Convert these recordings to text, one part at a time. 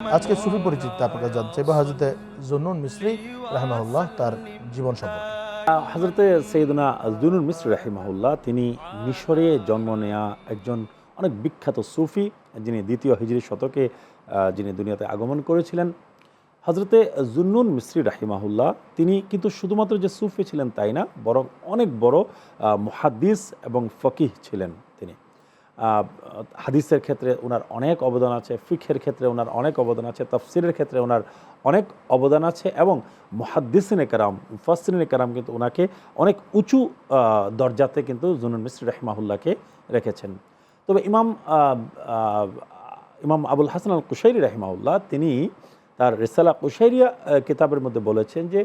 আজকে সুফি পরিচিত আপনারা জানতে চাইব, হাজরতে জুনুন মিস্ত্রি রাহমাহুল্লাহ, তার জীবন সম্পর্কে। হজরতে সৈয়দনা জুনুল মিশ্র রাহিমাহুল্লাহ, তিনি মিশরে জন্ম নেয়া একজন অনেক বিখ্যাত সুফি, যিনি দ্বিতীয় হিজরি শতকে যিনি দুনিয়াতে আগমন করেছিলেন। হজরতে জুন্নুন মিস্ত্রি রাহিমাহুল্লাহ, তিনি কিন্তু শুধুমাত্র যে সুফি ছিলেন তাই না, বরং অনেক বড় মুহাদ্দিস এবং ফকিহ ছিলেন। হাদিসের ক্ষেত্রে ওনার অনেক অবদান আছে ফিখের ক্ষেত্রে ওনার অনেক অবদান আছে, তফসিরের ক্ষেত্রে ওনার অনেক অবদান আছে এবং মহাদ্দিসিনে কারাম মুফাসিনে কারাম কিন্তু ওনাকে অনেক উঁচু দরজাতে কিন্তু জুনুন মিস্ত্রি রাহিমাহুল্লাহকে রেখেছেন। তবে ইমাম ইমাম আবুল হাসান আল কুশাইরি রাহিমাহুল্লাহ তিনি তার রেসালা কুশাইরিয়া কিতাবের মধ্যে বলেছেন যে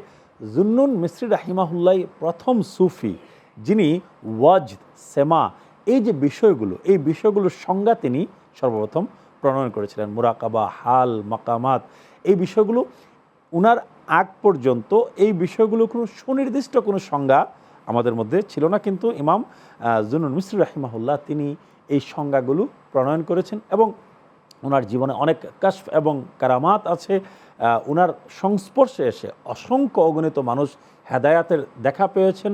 জুন্নুন মিস্ত্রি রাহিমাহুল্লাহ প্রথম সুফি যিনি ওয়াজ সেমা এই যে বিষয়গুলো, এই বিষয়গুলোর সংজ্ঞা তিনি সর্বপ্রথম প্রণয়ন করেছিলেন। মুরাকাবা, হাল, মাকামাত, এই বিষয়গুলো উনার আগ পর্যন্ত এই বিষয়গুলো কোনো সুনির্দিষ্ট কোনো সংজ্ঞা আমাদের মধ্যে ছিল না। কিন্তু ইমাম জুনুল মিস্ত্রি রাহিমাহুল্লাহ তিনি এই সংজ্ঞাগুলো প্রণয়ন করেছেন এবং ওনার জীবনে অনেক কাশফ এবং কারামাত আছে। ওনার সংস্পর্শে এসে অসংখ্য অগণিত মানুষ হেদায়াতের দেখা পেয়েছেন।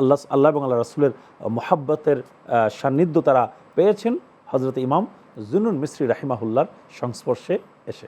আল্লাহ আল্লাহ এবং আল্লাহ রাসুলের মোহাব্বতের সান্নিধ্য তারা পেয়েছেন। হজরত ইমাম জুনুন মিস্ত্রি রাহিমাহুল্লার সংস্পর্শে এসে।